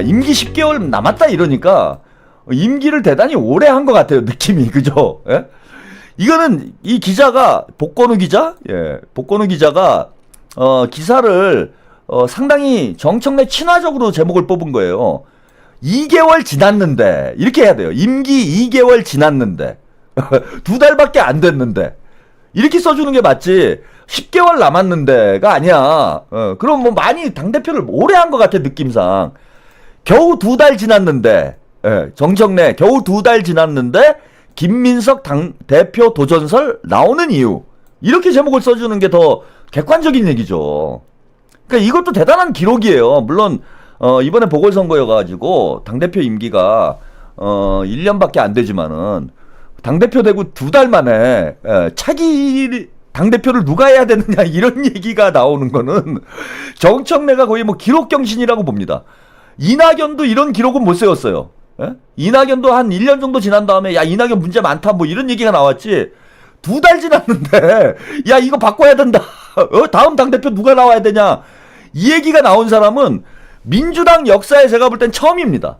임기 10개월 남았다 이러니까 임기를 대단히 오래 한 것 같아요 느낌이 그죠? 예? 이거는 이 기자가 복건우 기자, 예, 복건우 기자가 어 기사를 어 상당히 정청래 친화적으로 제목을 뽑은 거예요. 2개월 지났는데 이렇게 해야 돼요. 임기 2개월 지났는데 두 달밖에 안 됐는데 이렇게 써주는 게 맞지. 10개월 남았는데가 아니야. 어, 그럼 뭐 많이 당 대표를 오래 한 것 같아 느낌상. 겨우 두 달 지났는데 예, 정청래 겨우 두 달 지났는데 김민석 당 대표 도전설 나오는 이유 이렇게 제목을 써주는 게 더 객관적인 얘기죠. 그러니까 이것도 대단한 기록이에요. 물론 어, 이번에 보궐선거여가지고 당 대표 임기가 어, 1년밖에 안 되지만은 당 대표 되고 두 달 만에 예, 차기 당 대표를 누가 해야 되느냐 이런 얘기가 나오는 거는 정청래가 거의 뭐 기록 경신이라고 봅니다. 이낙연도 이런 기록은 못 세웠어요. 예? 이낙연도 한 1년 정도 지난 다음에 야 이낙연 문제 많다 뭐 이런 얘기가 나왔지. 두 달 지났는데 야 이거 바꿔야 된다. 어? 다음 당 대표 누가 나와야 되냐. 이 얘기가 나온 사람은 민주당 역사에 제가 볼 땐 처음입니다.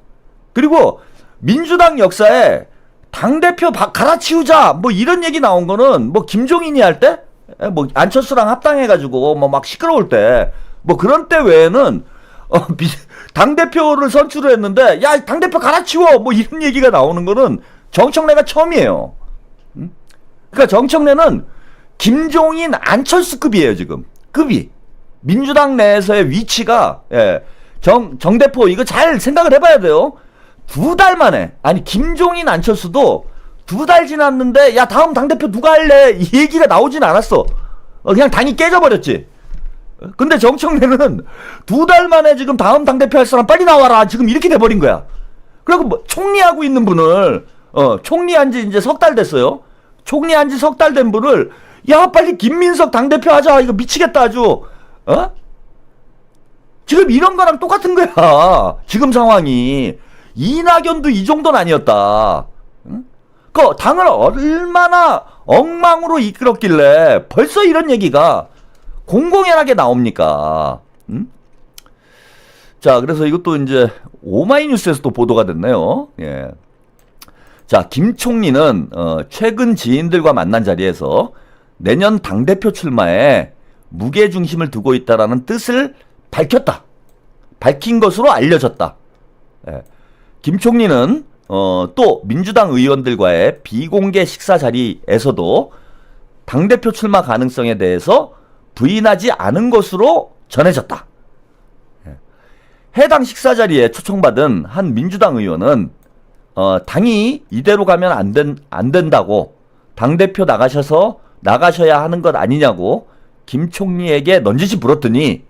그리고 민주당 역사에 당 대표 갈아치우자 뭐 이런 얘기 나온 거는 뭐 김종인이 할 때 뭐 안철수랑 합당해가지고 뭐 막 시끄러울 때 뭐 그런 때 외에는 어, 당 대표를 선출을 했는데 야 당 대표 갈아치워 뭐 이런 얘기가 나오는 거는 정청래가 처음이에요. 음? 그러니까 정청래는 김종인 안철수급이에요 지금 급이 민주당 내에서의 위치가 예, 정, 정 대표 이거 잘 생각을 해봐야 돼요. 두 달 만에 아니 김종인 안철수도 두 달 지났는데 야 다음 당 대표 누가 할래 이 얘기가 나오진 않았어. 어, 그냥 당이 깨져버렸지. 근데 정청래는 두 달 만에 지금 다음 당 대표 할 사람 빨리 나와라 지금 이렇게 돼버린 거야. 그리고 뭐 총리하고 있는 분을 어 총리한 지 이제 석 달 됐어요. 총리한 지 석 달 된 분을 야 빨리 김민석 당 대표 하자 이거 미치겠다 아주 어? 지금 이런 거랑 똑같은 거야. 지금 상황이 이낙연도 이 정도는 아니었다. 응? 그 당을 얼마나 엉망으로 이끌었길래 벌써 이런 얘기가 공공연하게 나옵니까? 응? 자, 그래서 이것도 이제 오마이뉴스에서도 보도가 됐네요. 예. 자, 김 총리는 어, 최근 지인들과 만난 자리에서 내년 당 대표 출마에 무게 중심을 두고 있다라는 뜻을 밝혔다. 밝힌 것으로 알려졌다. 예. 김 총리는 어, 또 민주당 의원들과의 비공개 식사 자리에서도 당 대표 출마 가능성에 대해서 부인하지 않은 것으로 전해졌다. 예. 해당 식사 자리에 초청받은 한 민주당 의원은 어, 당이 이대로 가면 안, 된, 안 된다고 당 대표 나가셔서 나가셔야 하는 것 아니냐고 김 총리에게 넌지시 물었더니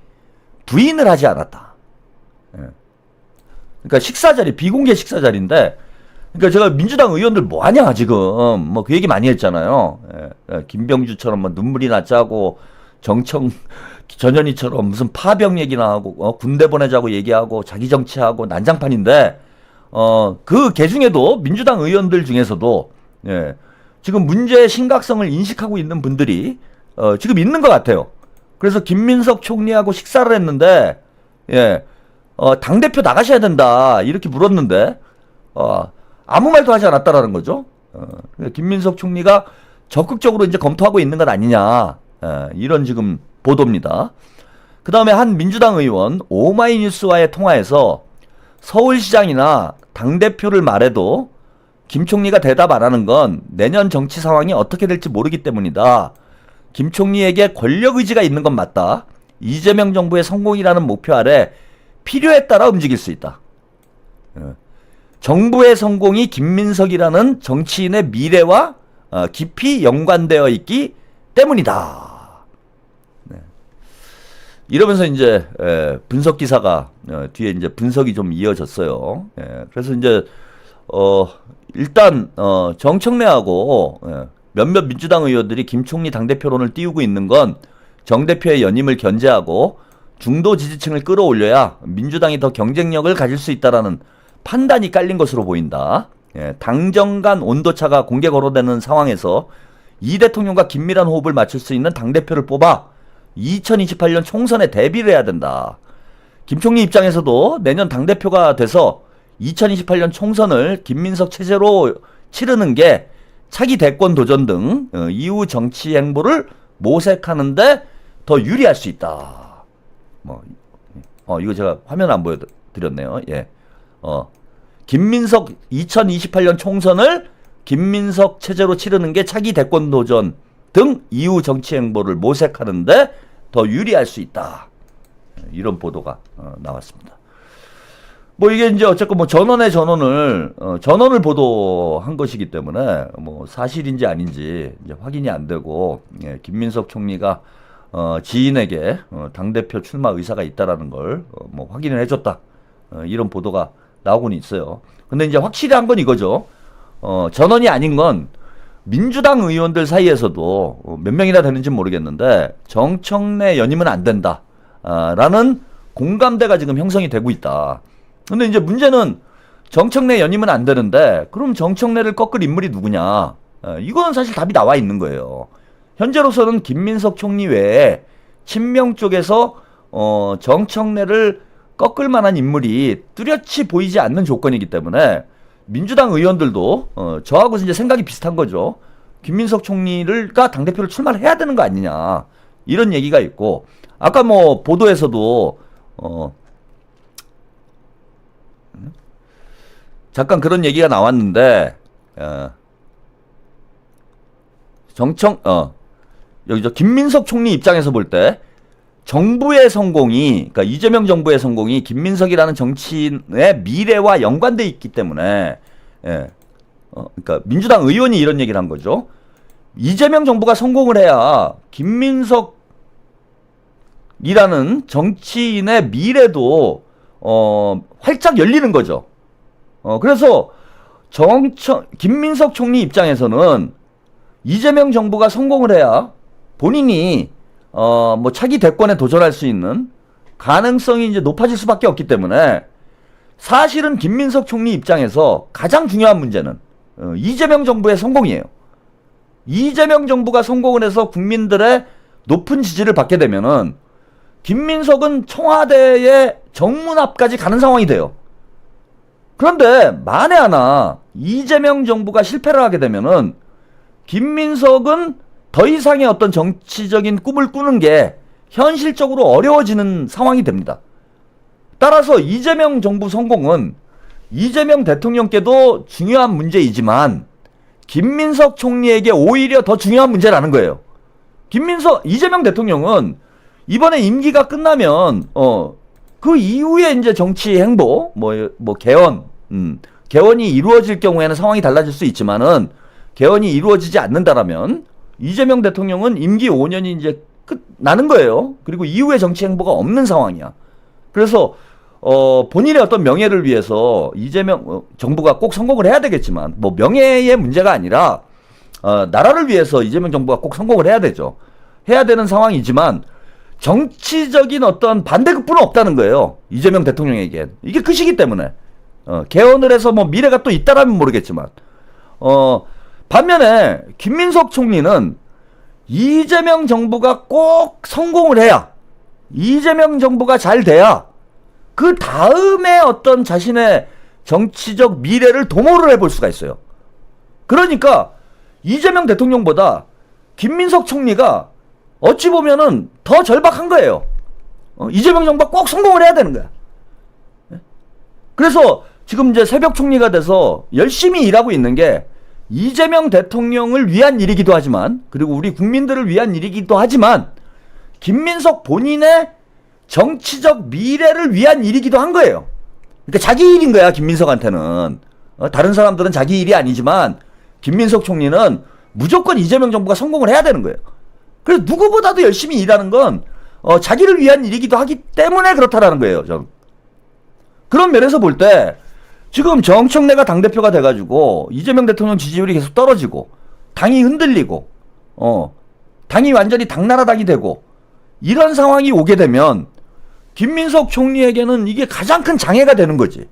부인을 하지 않았다. 예. 그러니까 식사 자리 비공개 식사 자리인데 그러니까 제가 민주당 의원들 뭐 하냐 지금 뭐 그 얘기 많이 했잖아요. 예. 김병주처럼 뭐 눈물이 나자고 정청 전현희처럼 무슨 파병 얘기나 하고 어, 군대 보내자고 얘기하고 자기 정치하고 난장판인데 어 그 개중에도 민주당 의원들 중에서도 예. 지금 문제의 심각성을 인식하고 있는 분들이 어, 지금 있는 것 같아요. 그래서 김민석 총리하고 식사를 했는데 예. 어, 당 대표 나가셔야 된다. 이렇게 물었는데, 어, 아무 말도 하지 않았다라는 거죠. 어, 김민석 총리가 적극적으로 이제 검토하고 있는 것 아니냐. 예, 이런 지금 보도입니다. 그 다음에 한 민주당 의원 오마이뉴스와의 통화에서 서울시장이나 당대표를 말해도 김 총리가 대답 안 하는 건 내년 정치 상황이 어떻게 될지 모르기 때문이다. 김 총리에게 권력 의지가 있는 건 맞다. 이재명 정부의 성공이라는 목표 아래 필요에 따라 움직일 수 있다. 예. 정부의 성공이 김민석이라는 정치인의 미래와 어, 깊이 연관되어 있기 때문이다. 네. 이러면서 이제 분석 기사가 어, 뒤에 이제 분석이 좀 이어졌어요. 예. 그래서 이제 어 일단 어 정청래하고 예, 몇몇 민주당 의원들이 김 총리 당대표론을 띄우고 있는 건 정 대표의 연임을 견제하고 중도 지지층을 끌어올려야 민주당이 더 경쟁력을 가질 수 있다라는 판단이 깔린 것으로 보인다. 예, 당정 간 온도차가 공개 거론되는 상황에서 이 대통령과 긴밀한 호흡을 맞출 수 있는 당대표를 뽑아 2028년 총선에 대비를 해야 된다. 김 총리 입장에서도 내년 당대표가 돼서 2028년 총선을 김민석 체제로 치르는 게 차기 대권 도전 등 어, 이후 정치 행보를 모색하는데 더 유리할 수 있다. 뭐, 어, 이거 제가 화면 안 보여드렸네요. 예. 어, 김민석 2028년 총선을 김민석 체제로 치르는 게 차기 대권 도전 등 이후 정치 행보를 모색하는데 더 유리할 수 있다. 이런 보도가 어, 나왔습니다. 뭐 이게 이제 어쨌건 뭐 전원의 전원을 어, 전원을 보도한 것이기 때문에 뭐 사실인지 아닌지 이제 확인이 안 되고 예, 김민석 총리가 어, 지인에게 어, 당 대표 출마 의사가 있다라는 걸 어, 뭐 확인을 해줬다 어, 이런 보도가 나오고는 있어요. 근데 이제 확실히 한건 이거죠. 어, 전원이 아닌 건 민주당 의원들 사이에서도 어, 몇 명이나 되는지 모르겠는데 정청래 연임은 안 된다. 아, 라는 공감대가 지금 형성이 되고 있다. 근데 이제 문제는 정청래 연임은 안 되는데 그럼 정청래를 꺾을 인물이 누구냐? 어, 이건 사실 답이 나와 있는 거예요. 현재로서는 김민석 총리 외에 친명 쪽에서 어, 정청래를 꺾을 만한 인물이 뚜렷이 보이지 않는 조건이기 때문에 민주당 의원들도 어, 저하고 이제 생각이 비슷한 거죠. 김민석 총리를가 당 대표를 출마를 해야 되는 거 아니냐 이런 얘기가 있고 아까 뭐 보도에서도 어, 잠깐 그런 얘기가 나왔는데 어, 정청 어 여기 저 김민석 총리 입장에서 볼때 정부의 성공이 그러니까 이재명 정부의 성공이 김민석이라는 정치인의 미래와 연관돼 있기 때문에 예. 어, 그러니까 민주당 의원이 이런 얘기를 한 거죠. 이재명 정부가 성공을 해야 김민석이라는 정치인의 미래도 어, 활짝 열리는 거죠. 어, 그래서 정청, 김민석 총리 입장에서는 이재명 정부가 성공을 해야 본인이 어, 뭐 차기 대권에 도전할 수 있는 가능성이 이제 높아질 수밖에 없기 때문에 사실은 김민석 총리 입장에서 가장 중요한 문제는 어, 이재명 정부의 성공이에요. 이재명 정부가 성공을 해서 국민들의 높은 지지를 받게 되면은 김민석은 청와대의 정문 앞까지 가는 상황이 돼요. 그런데 만에 하나 이재명 정부가 실패를 하게 되면은 김민석은 더 이상의 어떤 정치적인 꿈을 꾸는 게 현실적으로 어려워지는 상황이 됩니다. 따라서 이재명 정부 성공은 이재명 대통령께도 중요한 문제이지만 김민석 총리에게 오히려 더 중요한 문제라는 거예요. 김민석 이재명 대통령은 이번에 임기가 끝나면 어 그 이후에 이제 정치 행보 뭐뭐 개헌 음 개헌이 이루어질 경우에는 상황이 달라질 수 있지만은 개헌이 이루어지지 않는다라면 이재명 대통령은 임기 5년이 이제 끝 나는 거예요. 그리고 이후에 정치 행보가 없는 상황이야. 그래서 어 본인의 어떤 명예를 위해서 이재명 어, 정부가 꼭 성공을 해야 되겠지만 뭐 명예의 문제가 아니라 어 나라를 위해서 이재명 정부가 꼭 성공을 해야 되죠. 해야 되는 상황이지만 정치적인 어떤 반대급부는 없다는 거예요. 이재명 대통령에겐. 이게 그 시기 때문에. 어, 개헌을 해서 뭐 미래가 또 있다라면 모르겠지만. 어, 반면에 김민석 총리는 이재명 정부가 꼭 성공을 해야 이재명 정부가 잘 돼야 그 다음에 어떤 자신의 정치적 미래를 도모를 해볼 수가 있어요. 그러니까 이재명 대통령보다 김민석 총리가 어찌 보면은 더 절박한 거예요. 어, 이재명 정부가 꼭 성공을 해야 되는 거야. 예? 그래서 지금 이제 새벽 총리가 돼서 열심히 일하고 있는 게 이재명 대통령을 위한 일이기도 하지만 그리고 우리 국민들을 위한 일이기도 하지만 김민석 본인의 정치적 미래를 위한 일이기도 한 거예요. 그러니까 자기 일인 거야 김민석한테는 어, 다른 사람들은 자기 일이 아니지만 김민석 총리는 무조건 이재명 정부가 성공을 해야 되는 거예요. 그래서 누구보다도 열심히 일하는 건 어, 자기를 위한 일이기도 하기 때문에 그렇다라는 거예요. 저는. 그런 면에서 볼때 지금 정청래가 당대표가 돼가지고 이재명 대통령 지지율이 계속 떨어지고 당이 흔들리고 어 당이 완전히 당나라당이 되고 이런 상황이 오게 되면 김민석 총리에게는 이게 가장 큰 장애가 되는 거지.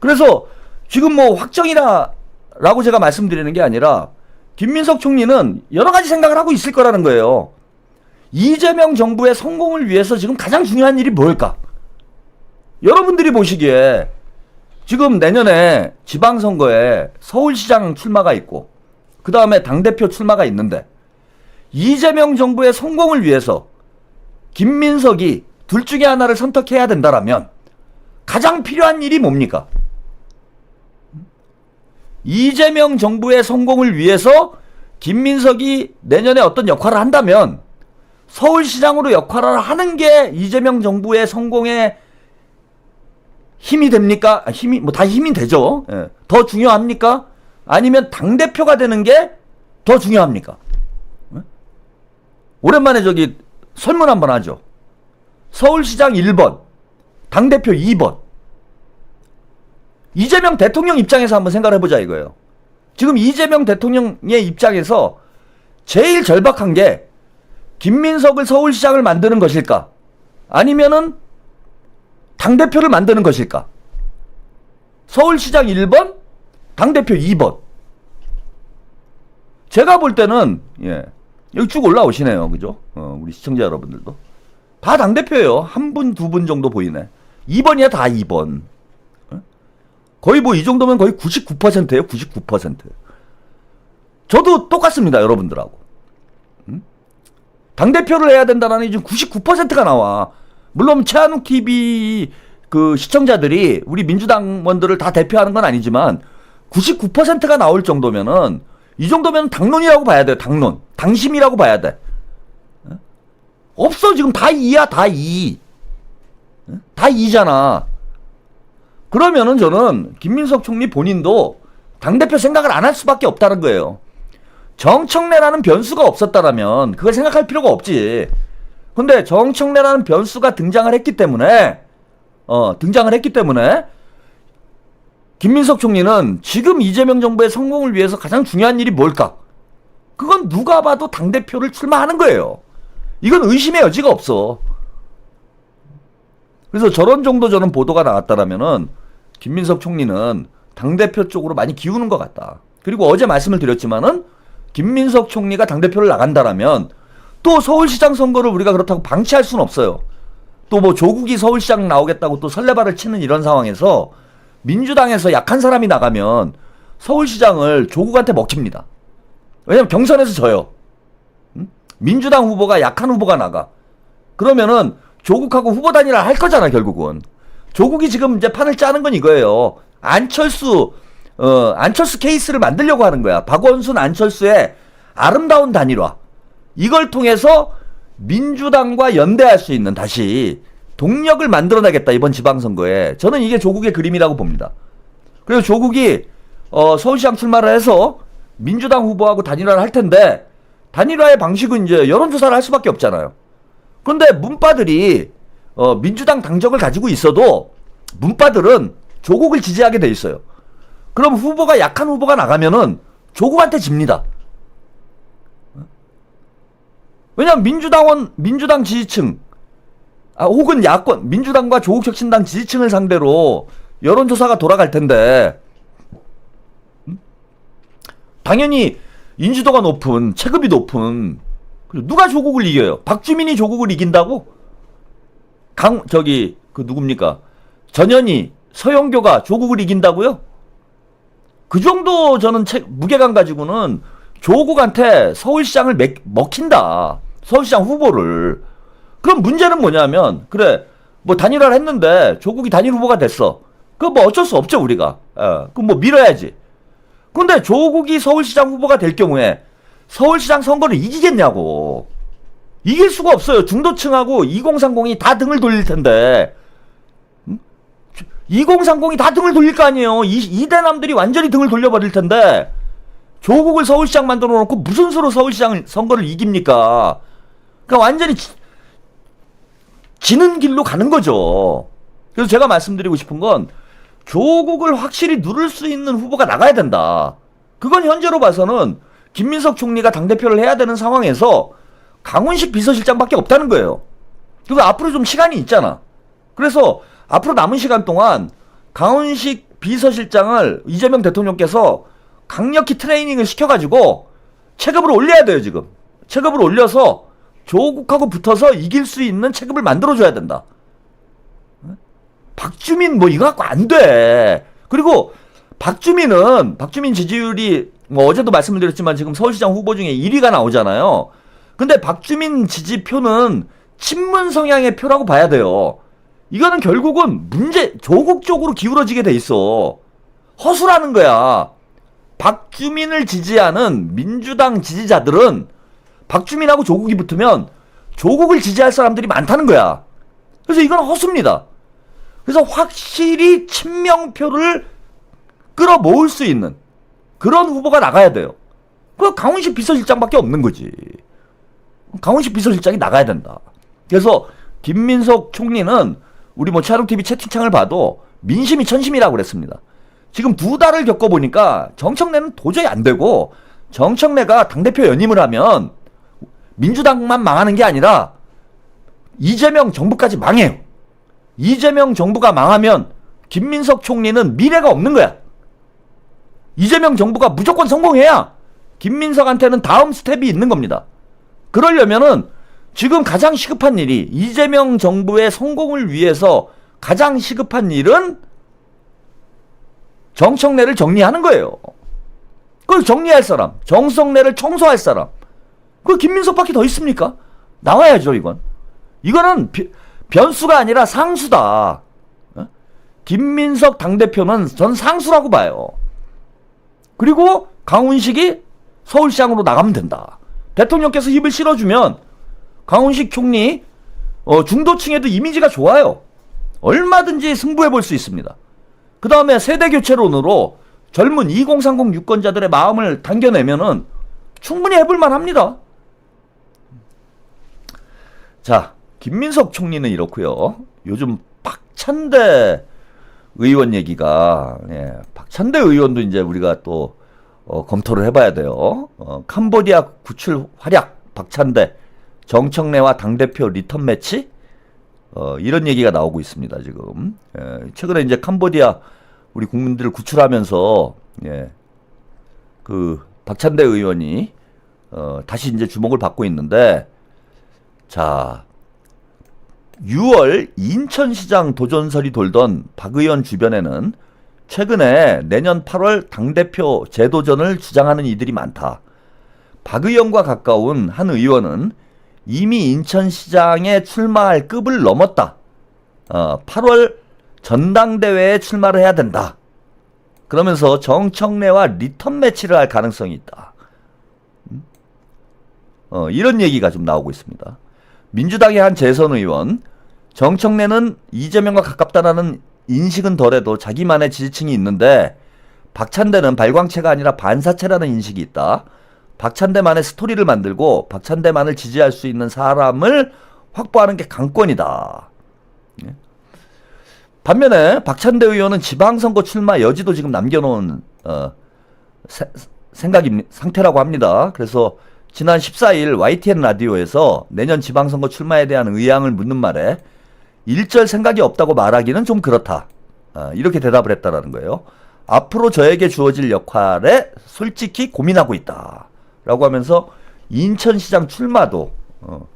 그래서 지금 뭐 확정이라라고 제가 말씀드리는 게 아니라 김민석 총리는 여러 가지 생각을 하고 있을 거라는 거예요. 이재명 정부의 성공을 위해서 지금 가장 중요한 일이 뭘까? 여러분들이 보시기에 지금 내년에 지방선거에 서울시장 출마가 있고 그 다음에 당대표 출마가 있는데 이재명 정부의 성공을 위해서 김민석이 둘 중에 하나를 선택해야 된다라면 가장 필요한 일이 뭡니까? 이재명 정부의 성공을 위해서 김민석이 내년에 어떤 역할을 한다면 서울시장으로 역할을 하는 게 이재명 정부의 성공에 힘이 됩니까? 아, 힘이 뭐 다 힘이 되죠. 예. 더 중요합니까? 아니면 당 대표가 되는 게 더 중요합니까? 예? 오랜만에 저기 설문 한번 하죠. 서울시장 1번, 당 대표 2번. 이재명 대통령 입장에서 한번 생각을 해보자 이거예요. 지금 이재명 대통령의 입장에서 제일 절박한 게 김민석을 서울시장을 만드는 것일까? 아니면은 당대표를 만드는 것일까? 서울시장 1번, 당대표 2번. 제가 볼 때는, 예, 여기 쭉 올라오시네요. 그죠? 어, 우리 시청자 여러분들도. 다 당대표예요. 한 분, 두 분 정도 보이네. 2번이야, 다 2번. 어? 거의 뭐 이 정도면 거의 99%예요. 99%. 저도 똑같습니다. 여러분들하고. 당대표를 해야 된다는 지금 99%가 나와. 물론 최한욱 TV 그 시청자들이 우리 민주당원들을 다 대표하는 건 아니지만 99%가 나올 정도면은 이 정도면 당론이라고 봐야 돼요. 당론. 당심이라고 봐야 돼. 어? 없어 지금 다 2야 다 2. 어? 다 2잖아. 그러면은 저는 김민석 총리 본인도 당대표 생각을 안 할 수밖에 없다는 거예요. 정청래라는 변수가 없었다라면 그걸 생각할 필요가 없지. 근데 정청래라는 변수가 등장을 했기 때문에 어, 등장을 했기 때문에 김민석 총리는 지금 이재명 정부의 성공을 위해서 가장 중요한 일이 뭘까? 그건 누가 봐도 당대표를 출마하는 거예요. 이건 의심의 여지가 없어. 그래서 저런 정도 저는 보도가 나왔다라면은 김민석 총리는 당대표 쪽으로 많이 기우는 것 같다. 그리고 어제 말씀을 드렸지만은 김민석 총리가 당대표를 나간다라면 또 서울시장 선거를 우리가 그렇다고 방치할 수는 없어요. 또 뭐 조국이 서울시장 나오겠다고 또 설레발을 치는 이런 상황에서 민주당에서 약한 사람이 나가면 서울시장을 조국한테 먹힙니다. 왜냐면 경선에서 져요. 응? 민주당 후보가 약한 후보가 나가. 그러면은 조국하고 후보 단일화 할 거잖아 결국은. 조국이 지금 이제 판을 짜는 건 이거예요. 안철수 어 안철수 케이스를 만들려고 하는 거야. 박원순 안철수의 아름다운 단일화. 이걸 통해서 민주당과 연대할 수 있는 다시 동력을 만들어내겠다 이번 지방선거에 저는 이게 조국의 그림이라고 봅니다. 그래서 조국이 어, 서울시장 출마를 해서 민주당 후보하고 단일화를 할 텐데 단일화의 방식은 이제 여론조사를 할 수밖에 없잖아요. 그런데 문바들이 어, 민주당 당적을 가지고 있어도 문바들은 조국을 지지하게 돼 있어요. 그럼 후보가 약한 후보가 나가면은 조국한테 집니다. 왜냐면 민주당원 민주당 지지층 아, 혹은 야권 민주당과 조국혁 신당 지지층을 상대로 여론조사가 돌아갈 텐데 음? 당연히 인지도가 높은 체급이 높은 누가 조국을 이겨요? 박주민이 조국을 이긴다고? 강 저기 그 누굽니까? 전현희 서영교가 조국을 이긴다고요? 그 정도 저는 체, 무게감 가지고는 조국한테 서울시장을 맥, 먹힌다. 서울시장 후보를. 그럼 문제는 뭐냐면, 그래, 뭐 단일화를 했는데 조국이 단일 후보가 됐어. 그거 뭐 어쩔 수 없죠, 우리가. 어, 그럼 뭐 밀어야지. 근데 조국이 서울시장 후보가 될 경우에 서울시장 선거를 이기겠냐고. 이길 수가 없어요. 중도층하고 2030이 다 등을 돌릴 텐데. 2030이 다 등을 돌릴 거 아니에요. 이, 이대남들이 완전히 등을 돌려버릴 텐데. 조국을 서울시장 만들어 놓고 무슨 수로 서울시장 선거를 이깁니까? 그러니까 완전히 지, 지는 길로 가는 거죠. 그래서 제가 말씀드리고 싶은 건 조국을 확실히 누를 수 있는 후보가 나가야 된다. 그건 현재로 봐서는 김민석 총리가 당대표를 해야 되는 상황에서 강훈식 비서실장밖에 없다는 거예요. 그리고 앞으로 좀 시간이 있잖아. 그래서 앞으로 남은 시간 동안 강훈식 비서실장을 이재명 대통령께서 강력히 트레이닝을 시켜가지고 체급을 올려야 돼요, 지금. 체급을 올려서 조국하고 붙어서 이길 수 있는 체급을 만들어줘야 된다. 박주민 뭐 이거 갖고 안 돼. 그리고 박주민은 박주민 지지율이 뭐 어제도 말씀을 드렸지만 지금 서울시장 후보 중에 1위가 나오잖아요. 근데 박주민 지지표는 친문 성향의 표라고 봐야 돼요. 이거는 결국은 문제 조국 쪽으로 기울어지게 돼 있어. 허수라는 거야. 박주민을 지지하는 민주당 지지자들은 박주민하고 조국이 붙으면 조국을 지지할 사람들이 많다는 거야. 그래서 이건 허수입니다. 그래서 확실히 친명표를 끌어모을 수 있는 그런 후보가 나가야 돼요. 그 강훈식 비서실장밖에 없는 거지. 강훈식 비서실장이 나가야 된다. 그래서 김민석 총리는 우리 뭐 차룡 TV 채팅창을 봐도 민심이 천심이라고 그랬습니다. 지금 두 달을 겪어보니까 정청래는 도저히 안 되고 정청래가 당대표 연임을 하면 민주당만 망하는 게 아니라 이재명 정부까지 망해요. 이재명 정부가 망하면 김민석 총리는 미래가 없는 거야. 이재명 정부가 무조건 성공해야 김민석한테는 다음 스텝이 있는 겁니다. 그러려면은 지금 가장 시급한 일이 이재명 정부의 성공을 위해서 가장 시급한 일은 정청래를 정리하는 거예요. 그걸 정리할 사람, 정성래를 청소할 사람. 그 김민석밖에 더 있습니까? 나와야죠, 이건. 이거는 비- 변수가 아니라 상수다. 어? 김민석 당대표는 전 상수라고 봐요. 그리고 강훈식이 서울시장으로 나가면 된다. 대통령께서 힘을 실어주면 강훈식 총리 어, 중도층에도 이미지가 좋아요. 얼마든지 승부해 볼 수 있습니다. 그 다음에 세대 교체론으로 젊은 2030 유권자들의 마음을 당겨내면은 충분히 해볼 만 합니다. 자, 김민석 총리는 이렇고요. 요즘 박찬대 의원 얘기가 예, 박찬대 의원도 이제 우리가 또 어, 검토를 해봐야 돼요. 어, 캄보디아 구출 활약 박찬대 정청래와 당 대표 리턴 매치 어, 이런 얘기가 나오고 있습니다 지금. 예, 최근에 이제 캄보디아 우리 국민들을 구출하면서 예, 그 박찬대 의원이 어, 다시 이제 주목을 받고 있는데 자 6월 인천시장 도전설이 돌던 박 의원 주변에는 최근에 내년 8월 당대표 재도전을 주장하는 이들이 많다. 박 의원과 가까운 한 의원은 이미 인천시장에 출마할 급을 넘었다. 어, 8월 전당대회에 출마를 해야 된다. 그러면서 정청래와 리턴 매치를 할 가능성이 있다. 음? 어, 이런 얘기가 좀 나오고 있습니다. 민주당의 한 재선 의원, 정청래는 이재명과 가깝다라는 인식은 덜해도 자기만의 지지층이 있는데 박찬대는 발광체가 아니라 반사체라는 인식이 있다. 박찬대만의 스토리를 만들고 박찬대만을 지지할 수 있는 사람을 확보하는 게 강권이다. 예. 반면에 박찬대 의원은 지방선거 출마 여지도 지금 남겨놓은 어, 세- 생각입 상태라고 합니다. 그래서 지난 14일 YTN 라디오에서 내년 지방선거 출마에 대한 의향을 묻는 말에 일절 생각이 없다고 말하기는 좀 그렇다. 아, 이렇게 대답을 했다라는 거예요. 앞으로 저에게 주어질 역할에 솔직히 고민하고 있다. 라고 하면서 인천시장 출마도 어,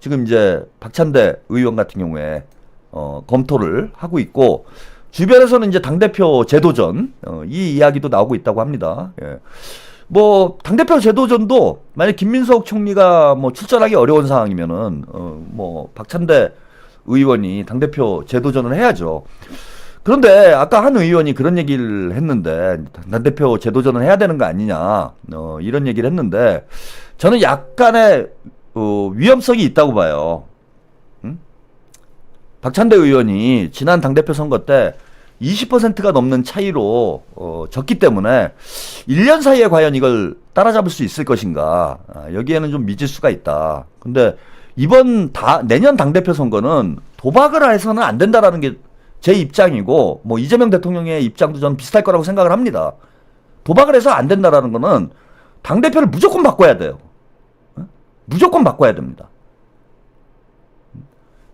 지금 이제 박찬대 의원 같은 경우에 어, 검토를 하고 있고 주변에서는 이제 당대표 제도전 어, 이 이야기도 나오고 있다고 합니다. 예. 뭐 당대표 제도전도 만약 김민석 총리가 뭐 출전하기 어려운 상황이면은 어, 뭐 박찬대 의원이 당대표 제도전을 해야죠. 그런데 아까 한 의원이 그런 얘기를 했는데 당대표 제도전을 해야 되는 거 아니냐 어, 이런 얘기를 했는데 저는 약간의 어, 위험성이 있다고 봐요. 응? 박찬대 의원이 지난 당대표 선거 때 20%가 넘는 차이로 어, 졌기 때문에 1년 사이에 과연 이걸 따라잡을 수 있을 것인가 아, 여기에는 좀 미지수가 있다. 근데 이번 다 내년 당 대표 선거는 도박을 해서는 안 된다라는 게 제 입장이고 뭐 이재명 대통령의 입장도 전 비슷할 거라고 생각을 합니다. 도박을 해서 안 된다라는 거는 당 대표를 무조건 바꿔야 돼요. 어? 무조건 바꿔야 됩니다.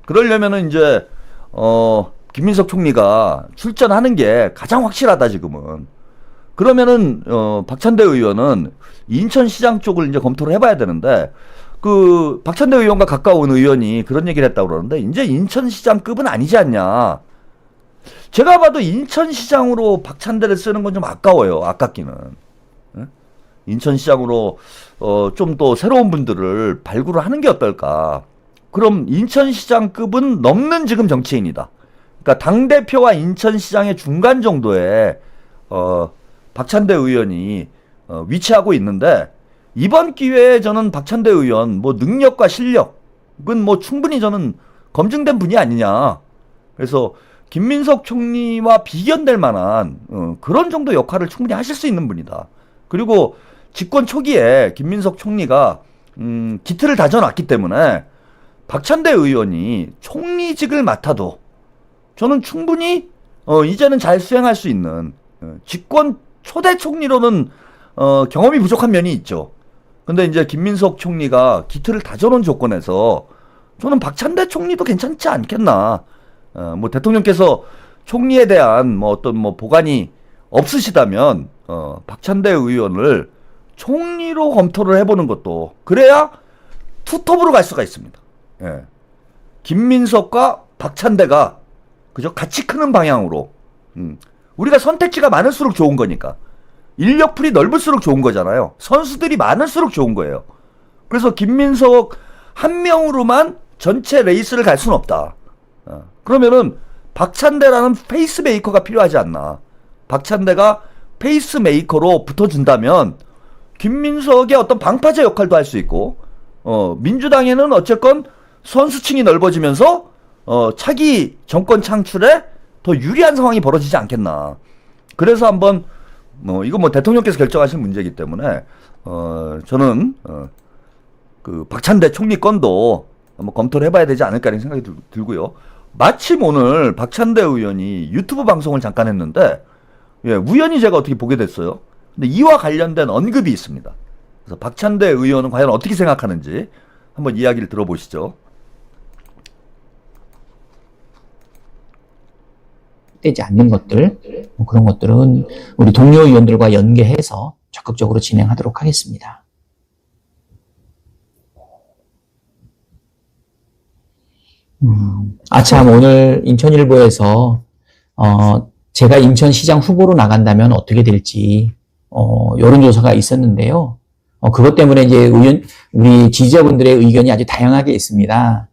그러려면은 이제 어 김민석 총리가 출전하는 게 가장 확실하다 지금은. 그러면은 어 박찬대 의원은 인천시장 쪽을 이제 검토를 해봐야 되는데 그 박찬대 의원과 가까운 의원이 그런 얘기를 했다고 그러는데 이제 인천시장급은 아니지 않냐. 제가 봐도 인천시장으로 박찬대를 쓰는 건 좀 아까워요. 아깝기는. 응? 인천시장으로 어, 좀 더 새로운 분들을 발굴을 하는 게 어떨까. 그럼 인천시장급은 넘는 지금 정치인이다. 그러니까 당 대표와 인천시장의 중간 정도의 어, 박찬대 의원이 어, 위치하고 있는데 이번 기회에 저는 박찬대 의원 뭐 능력과 실력은 뭐 충분히 저는 검증된 분이 아니냐. 그래서 김민석 총리와 비견될 만한 어, 그런 정도 역할을 충분히 하실 수 있는 분이다. 그리고 집권 초기에 김민석 총리가 음, 기틀을 다져놨기 때문에 박찬대 의원이 총리직을 맡아도 저는 충분히 어, 이제는 잘 수행할 수 있는 어, 집권 초대 총리로는 어, 경험이 부족한 면이 있죠. 근데 이제 김민석 총리가 기틀을 다져놓은 조건에서 저는 박찬대 총리도 괜찮지 않겠나. 어, 뭐 대통령께서 총리에 대한 뭐 어떤 뭐 보관이 없으시다면 어, 박찬대 의원을 총리로 검토를 해보는 것도 그래야 투톱으로 갈 수가 있습니다. 예. 김민석과 박찬대가 그죠 같이 크는 방향으로 음. 우리가 선택지가 많을수록 좋은 거니까 인력풀이 넓을수록 좋은 거잖아요. 선수들이 많을수록 좋은 거예요. 그래서 김민석 한 명으로만 전체 레이스를 갈 수는 없다. 어. 그러면은 박찬대라는 페이스메이커가 필요하지 않나. 박찬대가 페이스메이커로 붙어준다면 김민석의 어떤 방파제 역할도 할 수 있고 어, 민주당에는 어쨌건 선수층이 넓어지면서 어, 차기 정권 창출에 더 유리한 상황이 벌어지지 않겠나. 그래서 한번 뭐 이거 뭐 대통령께서 결정하실 문제이기 때문에 어, 저는 어, 그 박찬대 총리 건도 한번 검토를 해봐야 되지 않을까 하는 생각이 들, 들고요. 마침 오늘 박찬대 의원이 유튜브 방송을 잠깐 했는데 예, 우연히 제가 어떻게 보게 됐어요. 근데 이와 관련된 언급이 있습니다. 그래서 박찬대 의원은 과연 어떻게 생각하는지 한번 이야기를 들어보시죠. 되지 않는 것들, 뭐 그런 것들은 우리 동료 의원들과 연계해서 적극적으로 진행하도록 하겠습니다. 음, 아참 오늘 인천일보에서 어, 제가 인천시장 후보로 나간다면 어떻게 될지 어, 여론조사가 있었는데요. 어, 그것 때문에 이제 의원, 우리 지지자분들의 의견이 아주 다양하게 있습니다.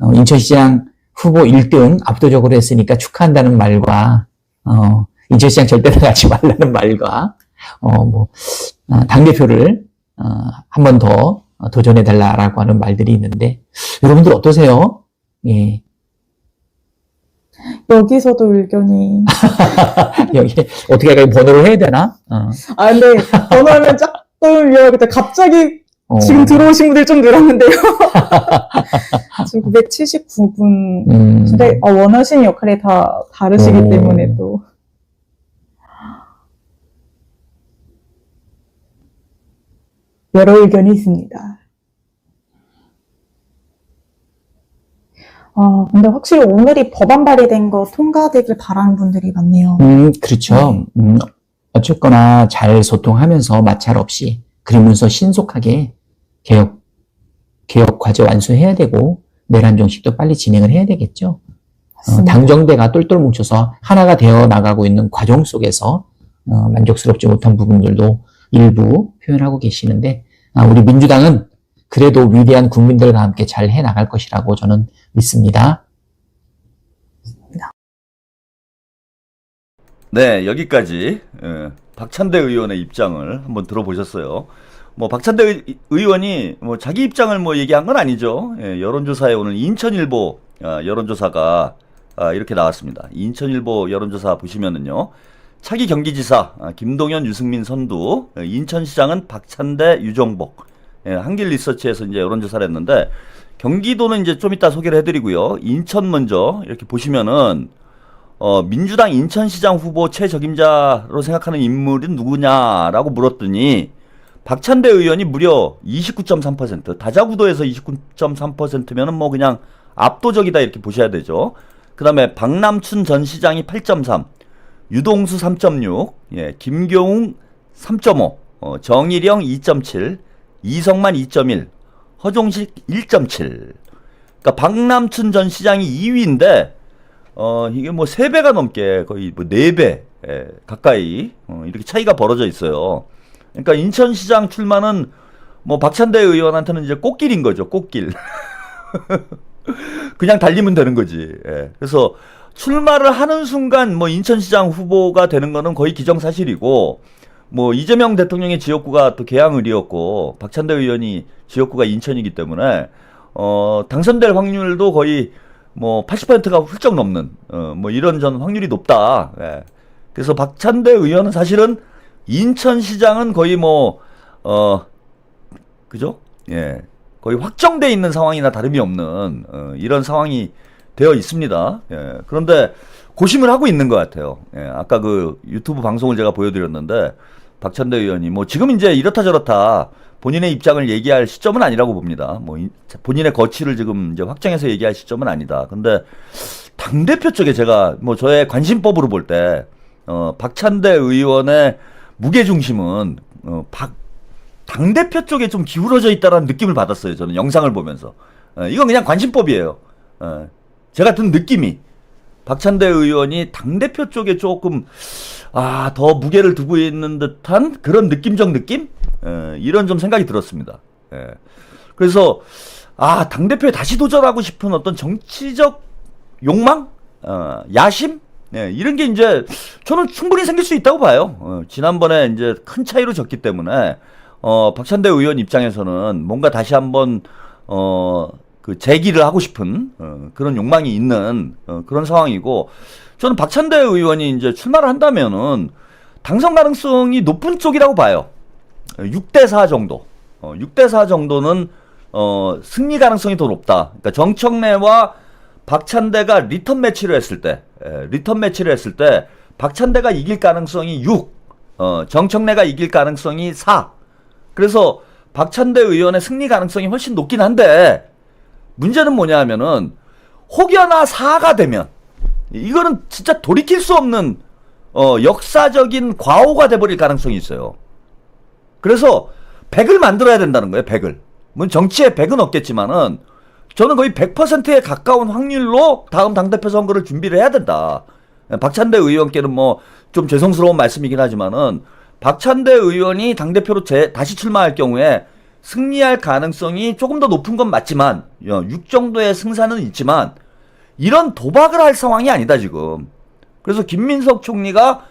어, 인천시장 후보 1등 압도적으로 했으니까 축하한다는 말과, 어, 인천시장 절대 나가지 말라는 말과, 어, 뭐, 아, 당대표를, 어, 한 번 더 도전해달라라고 하는 말들이 있는데, 여러분들 어떠세요? 예. 여기서도 의견이. 여기, 어떻게? 번호를 해야 되나? 어. 아, 근데 번호하면 조금 위험하겠다. 갑자기 어. 지금 들어오신 분들 좀 늘었는데요. 지금 979분. 음, 근데 어, 원하시는 역할이 다 다르시기 오. 때문에 또. 여러 의견이 있습니다. 아, 근데 확실히 오늘이 법안 발의된 거 통과되길 바라는 분들이 많네요. 음, 그렇죠. 음, 어쨌거나 잘 소통하면서 마찰 없이 그러면서 신속하게 개혁, 개혁 과제 완수해야 되고 내란 정식도 빨리 진행을 해야 되겠죠. 어. 당정대가 똘똘 뭉쳐서 하나가 되어 나가고 있는 과정 속에서 어, 만족스럽지 못한 부분들도 일부 표현하고 계시는데 아, 우리 민주당은 그래도 위대한 국민들과 함께 잘 해 나갈 것이라고 저는 믿습니다. 네, 여기까지 예, 박찬대 의원의 입장을 한번 들어보셨어요. 뭐 박찬대 의- 의원이 뭐 자기 입장을 뭐 얘기한 건 아니죠. 예, 여론조사에 오늘 인천일보 아, 여론조사가 아, 이렇게 나왔습니다. 인천일보 여론조사 보시면은요. 차기 경기지사 아, 김동연, 유승민 선두, 예, 인천시장은 박찬대, 유정복. 예, 한길 리서치에서 이제 여론조사를 했는데 경기도는 이제 좀 이따 소개를 해드리고요. 인천 먼저 이렇게 보시면은 어, 민주당 인천시장 후보 최적임자로 생각하는 인물은 누구냐라고 물었더니 박찬대 의원이 무려 29.3%, 다자구도에서 29.3%면은 뭐 그냥 압도적이다 이렇게 보셔야 되죠. 그 다음에 박남춘 전 시장이 8.3, 유동수 3.6, 예, 김경웅 3.5, 어, 정일영 2.7, 이성만 2.1, 허종식 1.7. 그러니까 박남춘 전 시장이 2위인데 어 이게 뭐 3배가 넘게 거의 뭐 4배 예, 가까이 어, 이렇게 차이가 벌어져 있어요. 그러니까 인천시장 출마는 뭐 박찬대 의원한테는 이제 꽃길인 거죠. 꽃길. 그냥 달리면 되는 거지. 예. 그래서 출마를 하는 순간 뭐 인천시장 후보가 되는 거는 거의 기정사실이고 뭐 이재명 대통령의 지역구가 또 계양을이었고 박찬대 의원이 지역구가 인천이기 때문에 어 당선될 확률도 거의 뭐 80%가 훌쩍 넘는 어뭐 이런 전 확률이 높다. 예. 그래서 박찬대 의원은 사실은 인천시장은 거의 뭐 어 그죠? 예. 거의 확정돼 있는 상황이나 다름이 없는 어, 이런 상황이 되어 있습니다. 예. 그런데 고심을 하고 있는 것 같아요. 예. 아까 그 유튜브 방송을 제가 보여드렸는데 박찬대 의원이 뭐 지금 이제 이렇다 저렇다 본인의 입장을 얘기할 시점은 아니라고 봅니다. 뭐 이- 본인의 거취를 지금 이제 확정해서 얘기할 시점은 아니다. 근데 당 대표 쪽에 제가 뭐 저의 관심법으로 볼 때 어, 박찬대 의원의 무게 중심은 어, 박 당 대표 쪽에 좀 기울어져 있다라는 느낌을 받았어요. 저는 영상을 보면서. 어, 이건 그냥 관심법이에요. 어, 제가 든 느낌이. 박찬대 의원이 당 대표 쪽에 조금, 아, 더 무게를 두고 있는 듯한 그런 느낌적 느낌? 어, 이런 좀 생각이 들었습니다. 예. 그래서, 아, 당대표에 다시 도전하고 싶은 어떤 정치적 욕망? 어, 야심? 네, 이런 게 이제 저는 충분히 생길 수 있다고 봐요. 어, 지난번에 이제 큰 차이로 졌기 때문에 어, 박찬대 의원 입장에서는 뭔가 다시 한번 어, 그 재기를 하고 싶은 어, 그런 욕망이 있는 어, 그런 상황이고 저는 박찬대 의원이 이제 출마를 한다면은 당선 가능성이 높은 쪽이라고 봐요. 6대4 정도. 어, 6대4 정도는 어, 승리 가능성이 더 높다. 그러니까 정청래와 박찬대가 리턴 매치를 했을 때, 에, 리턴 매치를 했을 때 박찬대가 이길 가능성이 6, 어, 정청래가 이길 가능성이 4. 그래서 박찬대 의원의 승리 가능성이 훨씬 높긴 한데 문제는 뭐냐 하면은 혹여나 4가 되면 이거는 진짜 돌이킬 수 없는 어, 역사적인 과오가 돼버릴 가능성이 있어요. 그래서 100을 만들어야 된다는 거예요, 100을. 물론 정치에 100은 없겠지만은 저는 거의 100%에 가까운 확률로 다음 당대표 선거를 준비를 해야 된다. 박찬대 의원께는 뭐 좀 죄송스러운 말씀이긴 하지만은 박찬대 의원이 당대표로 재, 다시 출마할 경우에 승리할 가능성이 조금 더 높은 건 맞지만 6 정도의 승산은 있지만 이런 도박을 할 상황이 아니다 지금. 그래서 김민석 총리가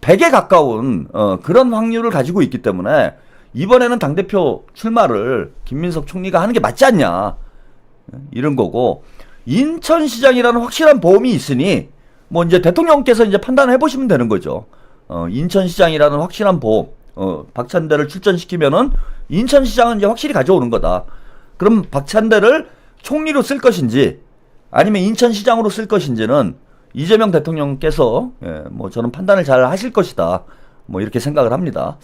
100에 가까운 어, 그런 확률을 가지고 있기 때문에 이번에는 당대표 출마를 김민석 총리가 하는 게 맞지 않냐. 이런 거고 인천시장이라는 확실한 보험이 있으니 뭐 이제 대통령께서 이제 판단해 보시면 되는 거죠. 어, 인천시장이라는 확실한 보험, 어, 박찬대를 출전시키면은 인천시장은 이제 확실히 가져오는 거다. 그럼 박찬대를 총리로 쓸 것인지 아니면 인천시장으로 쓸 것인지는 이재명 대통령께서 예, 뭐 저는 판단을 잘 하실 것이다. 뭐 이렇게 생각을 합니다.